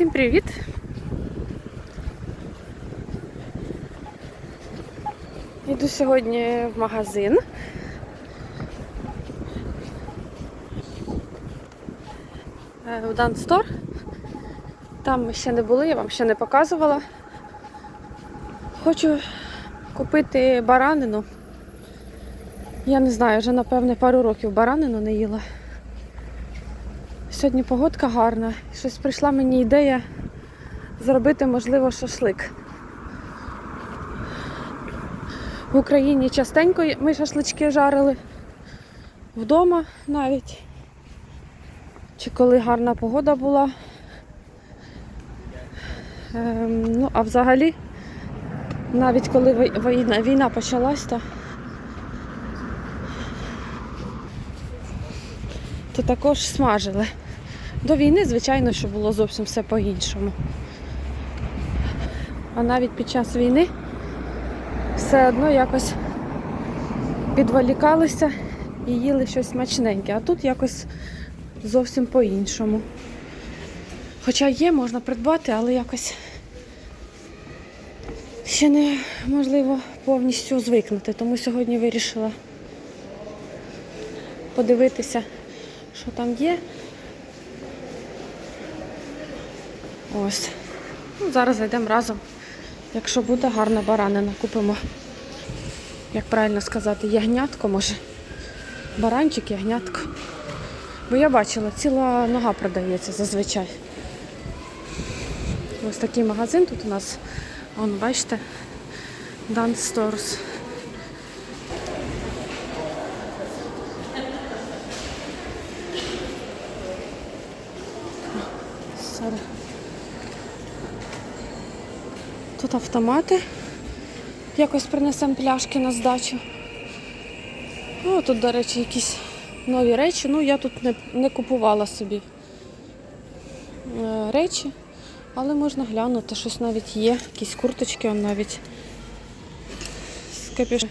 Всім привіт! Йду сьогодні в магазин. Е, В Дан Стор. Там ми ще не були, я вам ще не показувала. Хочу купити баранину. Я не знаю, вже напевне пару років баранину не їла. Сьогодні погодка гарна. Щось прийшла мені ідея зробити, можливо, шашлик. В Україні частенько ми шашлички жарили вдома навіть. Чи коли гарна погода була. Ем, ну, а взагалі, навіть коли війна, війна почалась, то, то також смажили. До війни, звичайно, що було зовсім все по-іншому. А навіть під час війни все одно якось підволікалися і їли щось смачненьке. А тут якось зовсім по-іншому. Хоча є, можна придбати, але якось ще не можливо повністю звикнути. Тому сьогодні вирішила подивитися, що там є. Ось. Ну, зараз зайдемо разом. Якщо буде гарна баранина, купимо, як правильно сказати, ягнятко може. Баранчик, ягнятко. Бо я бачила, ціла нога продається зазвичай. Ось такий магазин тут у нас. Вон, бачите, Dan Stores. Тут автомати. Якось принесемо пляшки на здачу. Ну, тут, до речі, якісь нові речі. Ну, я тут не, не купувала собі е, речі, але можна глянути, щось навіть є. Якісь курточки он навіть з капюш.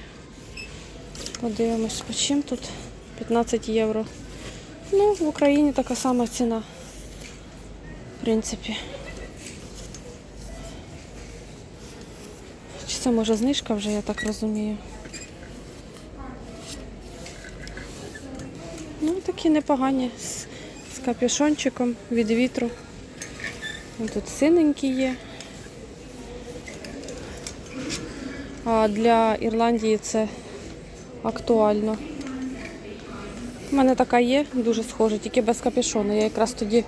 Подивимось, по чим тут 15 євро. Ну, в Україні така сама ціна. В принципі. Це може знижка вже, я так розумію. Ну, такі непогані з, з капюшончиком від вітру. Тут синенькі є. А для Ірландії це актуально. У мене така є, дуже схожа, тільки без капюшону. Я якраз тоді,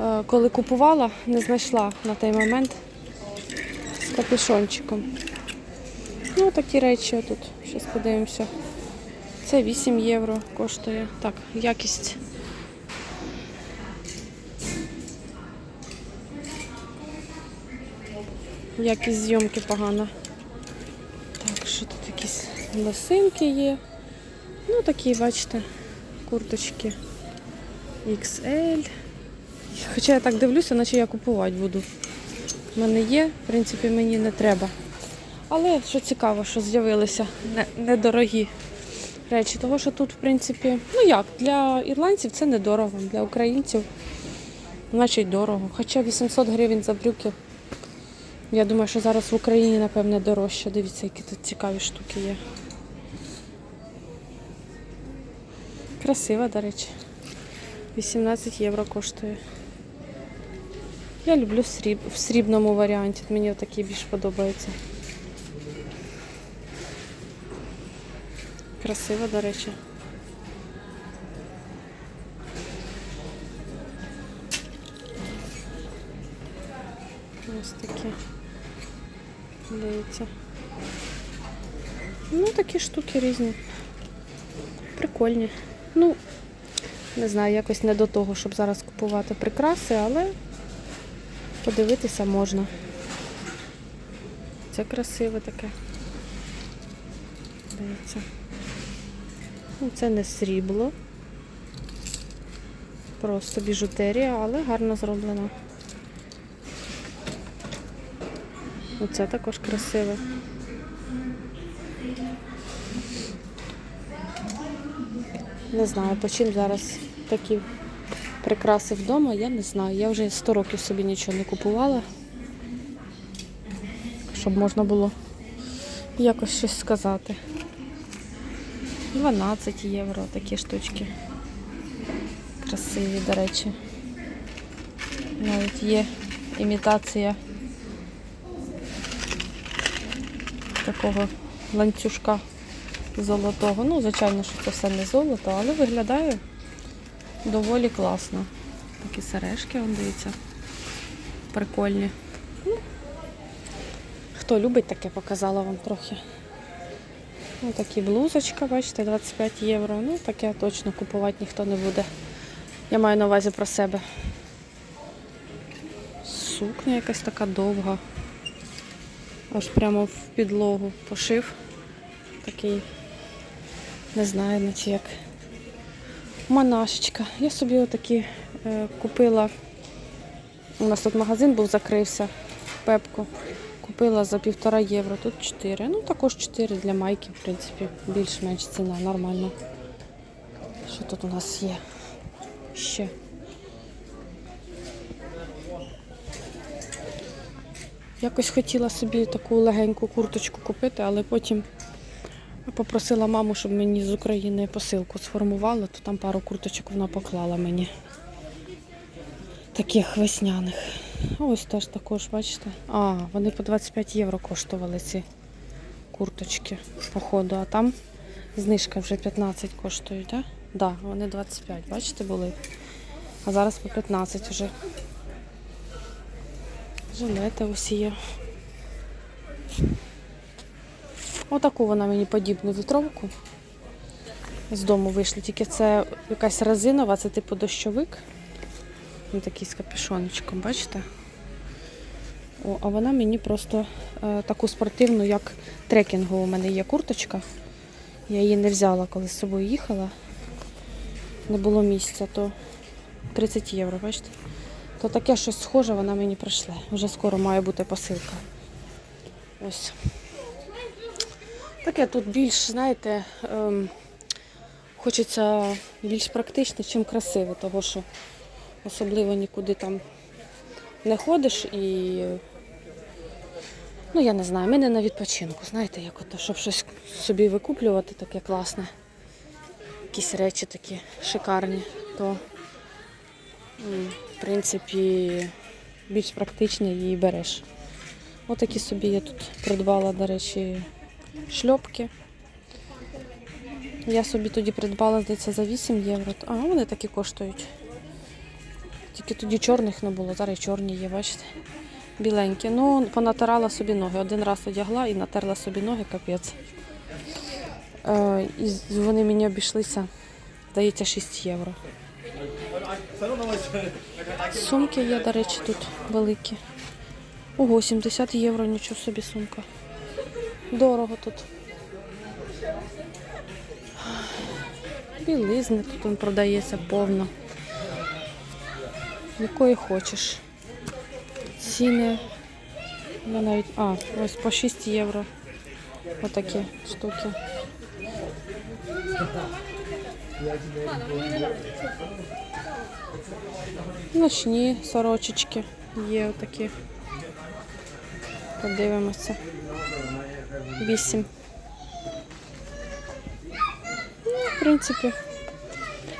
е, коли купувала, не знайшла на той момент капюшончиком. Ну, такі речі тут. Зараз подивимося. Це 8 євро коштує. Так, якість. Якість зйомки погана. Так, що тут якісь лосинки є. Ну, такі, бачите, курточки XL. Хоча я так дивлюся, наче я купувати буду. Мене є, в принципі, мені не треба. Але що цікаво, що з'явилися недорогі речі. Того, що тут, в принципі, ну як, для ірландців це недорого, для українців значить дорого. Хоча 800 гривень за брюки. Я думаю, що зараз в Україні, напевне, дорожче. Дивіться, які тут цікаві штуки є. Красива, до речі. 18 євро коштує. Я люблю сріб... в срібному варіанті. Мені такі більш подобаються. Красиво, до речі. Ось такі. Дивіться. Ну, такі штуки різні. Прикольні. Ну, не знаю, якось не до того, щоб зараз купувати прикраси, але подивитися можна. Це красиве таке. Дивіться. Ну, Це не срібло. Просто біжутерія, але гарно зроблено. Оце також красиве. Не знаю, по чим зараз такі прикраси вдома, я не знаю. Я вже 100 років собі нічого не купувала. Щоб можна було якось щось сказати. 12 євро такі штучки. Красиві, до речі. Навіть є імітація такого ланцюжка золотого. Ну, звичайно, що це все не золото, але виглядає доволі класно. Такі сережки, он дивіться, прикольні. Ну, Хто любить таке, показала вам трохи. Ну, такі блузочка, бачите, 25 євро. Ну, таке точно купувати ніхто не буде. Я маю на увазі про себе. Сукня якась така довга. Аж прямо в підлогу пошив. Такий, не знаю, наче як монашечка. Я собі отакі е, купила. У нас тут магазин був закрився. Пепку. Купила за півтора євро, тут 4. Ну також 4 для майки, в принципі, більш-менш ціна, нормально. Що тут у нас є? Ще. Якось хотіла собі таку легеньку курточку купити, але потім попросила маму, щоб мені з України посилку сформувала, то там пару курточок вона поклала мені. Таких весняних. Ось теж також, бачите? А, вони по 25 євро коштували ці курточки, походу, а там знижка вже 15 коштують, так? Да? Да, вони 25, бачите, були. А зараз по 15 вже. Жилети ось є. Отаку вона мені подібну вітровку. З дому вийшли. Тільки це якась резинова, це типу дощовик. Він такий з капюшончиком, бачите? О, а вона мені просто е, таку спортивну, як трекінгу. У мене є курточка. Я її не взяла, коли з собою їхала. Не було місця, то 30 євро, бачите? То таке щось схоже, вона мені прийшла. Вже скоро має бути посилка. Ось. Таке тут більш, знаєте, ем, хочеться більш практично, чим красиво, тому що особливо нікуди там не ходиш і. Ну, я не знаю, ми не на відпочинку, знаєте, як ото, щоб щось собі викуплювати таке класне. Якісь речі такі шикарні, то в принципі більш практично її береш. Отакі собі я тут придбала, до речі, шльопки. Я собі тоді придбала, здається, за 8 євро. А, вони такі коштують. Тільки тоді чорних не було, зараз чорні є, бачите? Біленькі. Ну, понатирала собі ноги. Один раз одягла і натерла собі ноги, капець. Е, і вони мені обійшлися, здається, 6 євро. Сумки є, до речі, тут великі. Ого, 70 євро, нічого собі сумка. Дорого тут. Білизни тут він продається повно. Якої хочеш. Ціни. Я навіть. А, ось по 6 євро. Отакі штуки. Ночні сорочечки є отакі. Подивимося. Вісім. Ну, в принципі,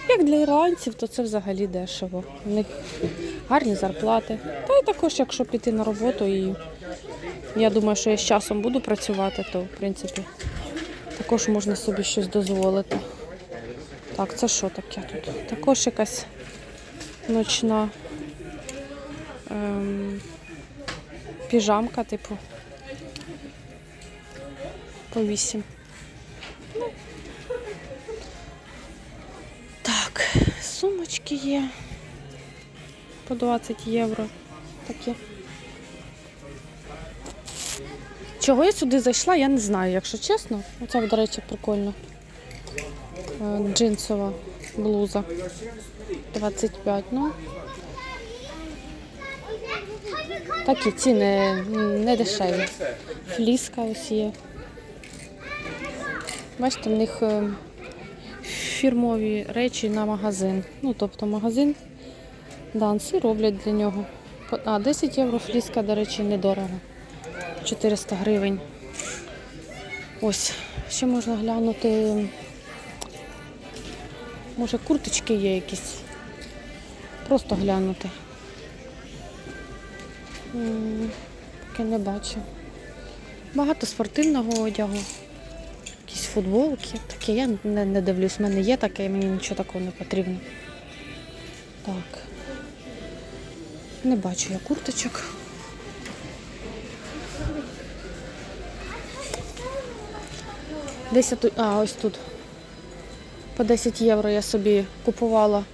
як для ірландців, то це взагалі дешево. У них гарні зарплати. Та й також, якщо піти на роботу, і я думаю, що я з часом буду працювати, то в принципі також можна собі щось дозволити. Так, це що таке тут? Також якась ночна ем, піжамка, типу. По 8. Так, сумочки є. По 20 євро. Такі. Чого я сюди зайшла, я не знаю, якщо чесно. Оця, до речі, прикольно. Е, Джинсова блуза. 25, ну. Такі ціни не дешеві. Фліска ось є. Бачите, в них е, фірмові речі на магазин. Ну, тобто магазин Данси роблять для нього. А, 10 євро фліска, до речі, недорого. 400 гривень. Ось, ще можна глянути. Може, курточки є якісь. Просто глянути. Поки не бачу. Багато спортивного одягу. Футболки. Таке я не, не дивлюсь. У мене є таке, мені нічого такого не потрібно. Так. Не бачу я курточок. Десь тут. А, ось тут. По 10 євро я собі купувала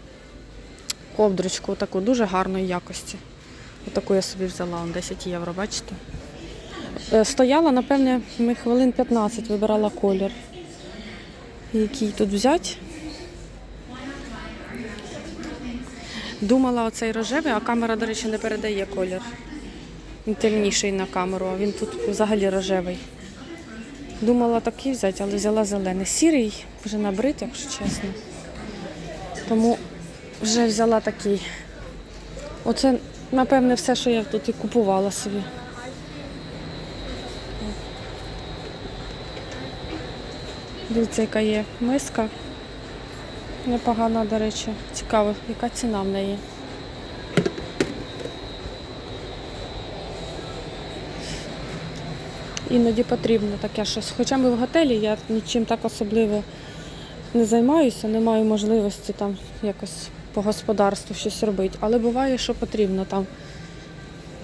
ковдрочку таку дуже гарної якості. Отаку я собі взяла, он 10 євро, бачите? Е, Стояла, напевне, ми хвилин 15 вибирала колір. Який тут взяти. Думала оцей рожевий, а камера, до речі, не передає колір. Він темніший на камеру, а він тут взагалі рожевий. Думала такий взяти, але взяла зелений. Сірий, вже набрид, якщо чесно. Тому вже взяла такий. Оце, напевне, все, що я тут і купувала собі. Дивіться, яка є миска. Непогана, до речі. Цікаво, яка ціна в неї. Іноді потрібно таке щось. Хоча ми в готелі, я нічим так особливо не займаюся, не маю можливості там якось по господарству щось робити. Але буває, що потрібно там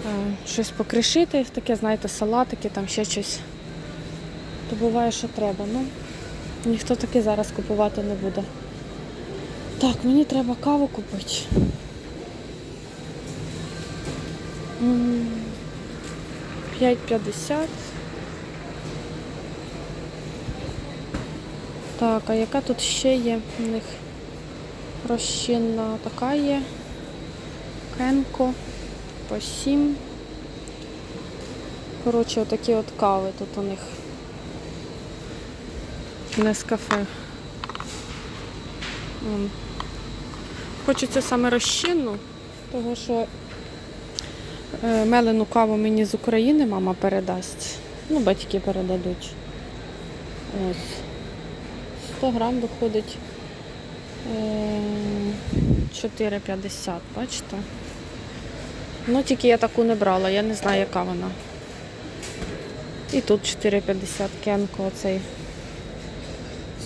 е, щось покришити, таке, знаєте, салатики, там ще щось. То буває, що треба. Ну, ніхто таки зараз купувати не буде. Так, мені треба каву купити. М, 5,50. Так, а яка тут ще є у них розчинна така є. Кенко по 7. Коротше, отакі от кави тут у них. Нескафе. Хочеться саме розчинну, тому що е, мелену каву мені з України мама передасть. Ну, батьки передадуть. Ось. 100 грам виходить е, 4,50, бачите? Ну, тільки я таку не брала, я не знаю, яка вона. І тут 4,50 кенко оцей.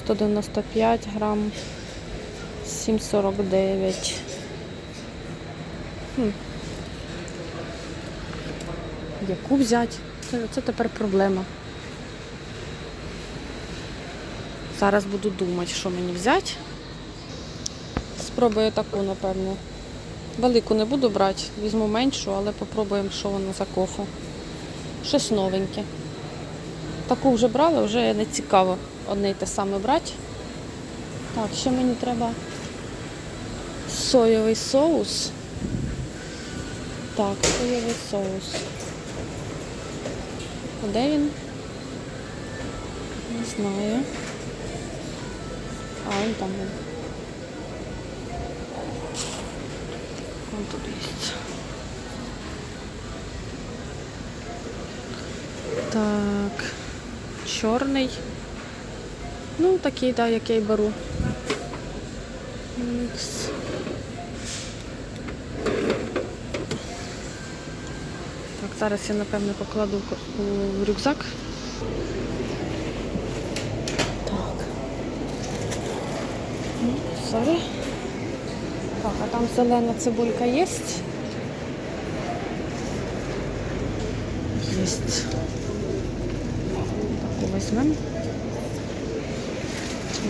195 грам. 7,49. Хм. Яку взяти? Це, це тепер проблема. Зараз буду думати, що мені взяти. Спробую таку, напевно. Велику не буду брати, візьму меншу, але попробуємо, що воно за кофе. Щось новеньке. Таку вже брала, вже не цікаво одне й те саме брати. Так, ще мені треба соєвий соус. Так, соєвий соус. Де він? Не знаю. А, він там він. Он тут є. Так. Чорний. Ну, такий, да, який беру. Так, зараз я, напевно, покладу у рюкзак. Так. Ну, Сорі. Так, а там зелена цибулька є? Есть. Таку візьмемо.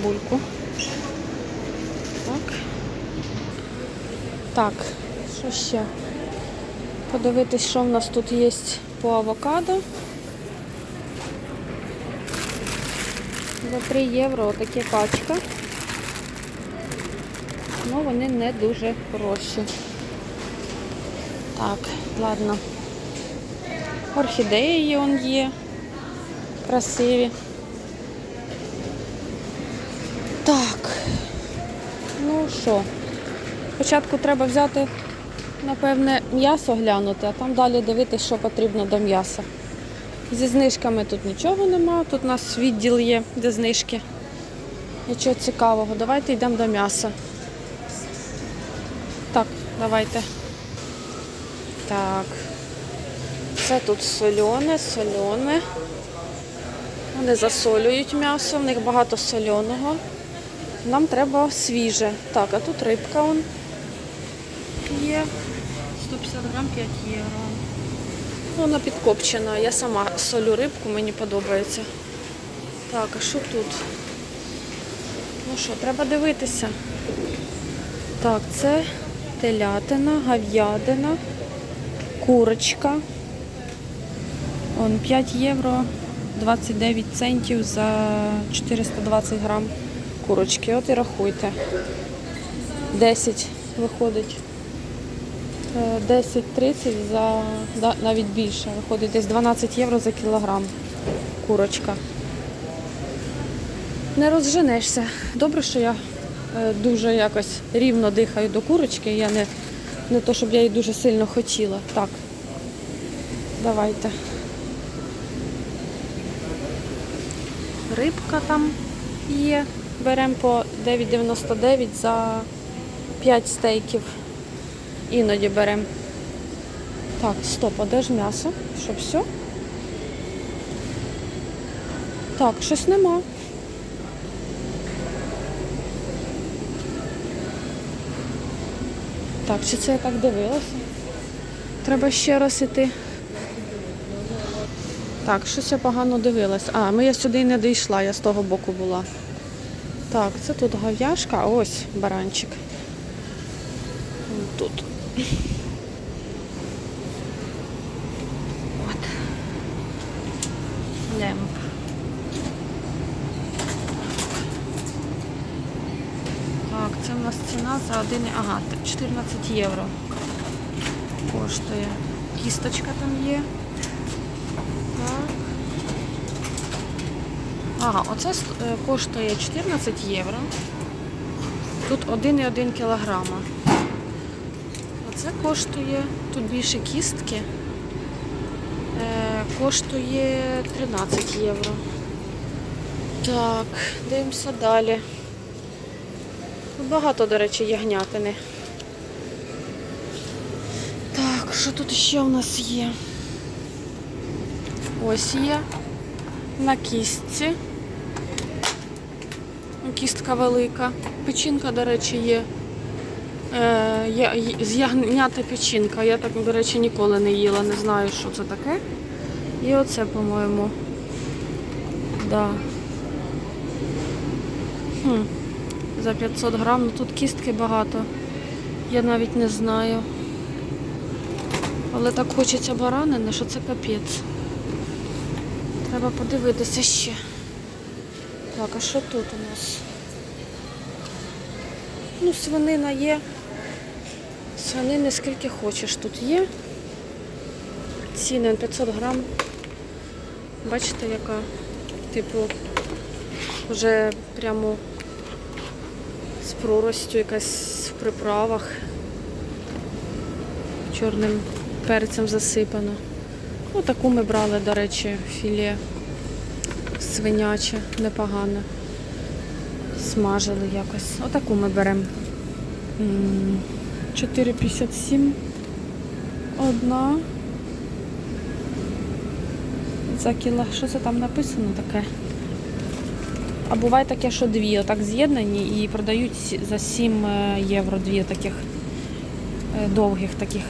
Бульку. Так. Так, що ще? Подивитись, що в нас тут є по авокадо. За 3 євро отаке пачка. Ну, вони не дуже хороші. Так, ладно. Орхідеї он є. Красиві. Так. Ну що, спочатку треба взяти напевне, м'ясо глянути, а там далі дивитися, що потрібно до м'яса. Зі знижками тут нічого нема, тут у нас відділ є, де знижки. Нічого цікавого. Давайте йдемо до м'яса. Так, давайте. Так. Це тут солене, солене. Вони засолюють м'ясо, в них багато соленого. Нам треба свіже. Так, а тут рибка он є. 150 грам 5 євро. Вона підкопчена. Я сама солю рибку, мені подобається. Так, а що тут? Ну що, треба дивитися. Так, це телятина, говядина, курочка. Он 5 євро 29 центів за 420 грам курочки. От і рахуйте. 10 виходить. Е, 10-30 за да, навіть більше. Виходить десь 12 євро за кілограм курочка. Не розженешся. Добре, що я е, дуже якось рівно дихаю до курочки. Я не, не то, щоб я її дуже сильно хотіла. Так. Давайте. Рибка там є. Беремо по 9,99 за 5 стейків. Іноді беремо. Так, стоп, а де ж м'ясо? Що все? Так, щось нема. Так, чи це я так дивилася? Треба ще раз іти. Так, щось я погано дивилась. А, ми я сюди не дійшла, я з того боку була. Так, це тут говяшка, а ось баранчик. Тут. От. Лемп. Так, це в нас ціна за один, ага, 14 євро коштує. Кісточка там є. Ага, оце е, коштує 14 євро. Тут 1,1 кілограма. Оце коштує, тут більше кістки. Е, коштує 13 євро. Так, дивимося далі. Багато, до речі, ягнятини. Так, що тут ще у нас є? Ось є на кістці. Кістка велика. Печінка, до речі, є. Е, з ягнята печінка. Я так, до речі, ніколи не їла, не знаю, що це таке. І оце, по-моєму. Да. Хм. За 500 грам, ну тут кістки багато. Я навіть не знаю. Але так хочеться баранини, що це капець. Треба подивитися ще. Так, а що тут у нас? Ну, свинина є. Свинини скільки хочеш тут є. Ціни 500 грам. Бачите, яка, типу, вже прямо з проростю якась в приправах. Чорним перцем засипано. Отаку ми брали, до речі, філе свиняче, непогане. Смажили якось. Отаку ми беремо. 4,57. Одна. За кіло. Що це там написано таке? А буває таке, що дві отак з'єднані і продають за 7 е, євро дві таких е, довгих таких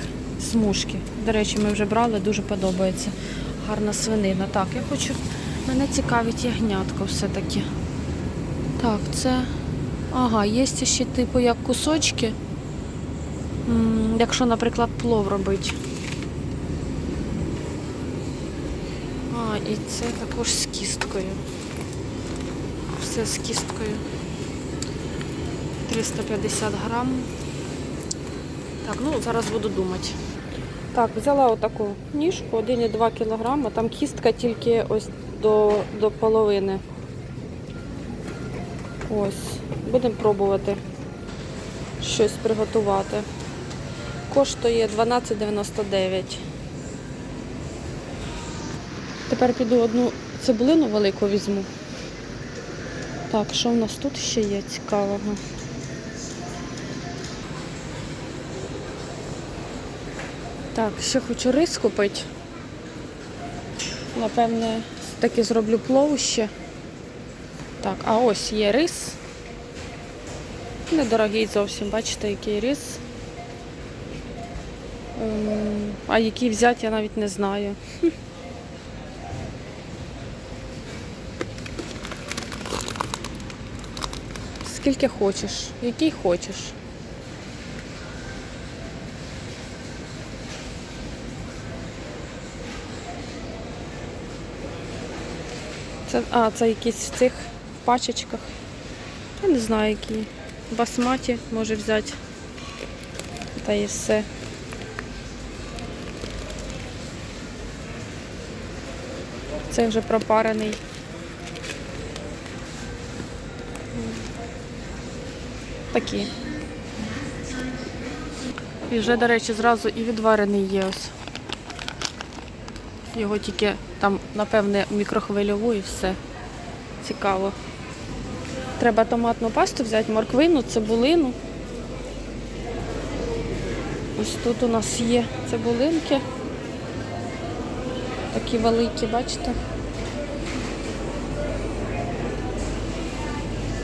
смужки. До речі, ми вже брали, дуже подобається. Гарна свинина. Так, я хочу. Мене цікавить ягнятко все-таки. Так, це. Ага, є ще типу як кусочки. М, Якщо, наприклад, плов робити. А, і це також з кісткою. Все з кісткою. 350 грам. Так, ну зараз буду думати. Так, взяла отаку ніжку, 1,2 кг, там кістка тільки ось до, до половини. Ось. Будемо пробувати щось приготувати. коштує 12,99. Тепер піду одну цибулину велику візьму. Так, що в нас тут ще є цікавого? Так, ще хочу рис купити. Напевне, таки зроблю плов ще. Так, а ось є рис. Недорогий зовсім, бачите, який рис. Ем, А який взяти, я навіть не знаю. Скільки хочеш, який хочеш. Це, а, це якісь в цих пачечках. Я не знаю, які. Басматі може взяти. Та і все. Це вже пропарений. Такі. І вже, до речі, зразу і відварений є ось. Його тільки там, напевне, мікрохвильову і все. Цікаво. Треба томатну пасту взяти, морквину, цибулину. Ось тут у нас є цибулинки. Такі великі, бачите?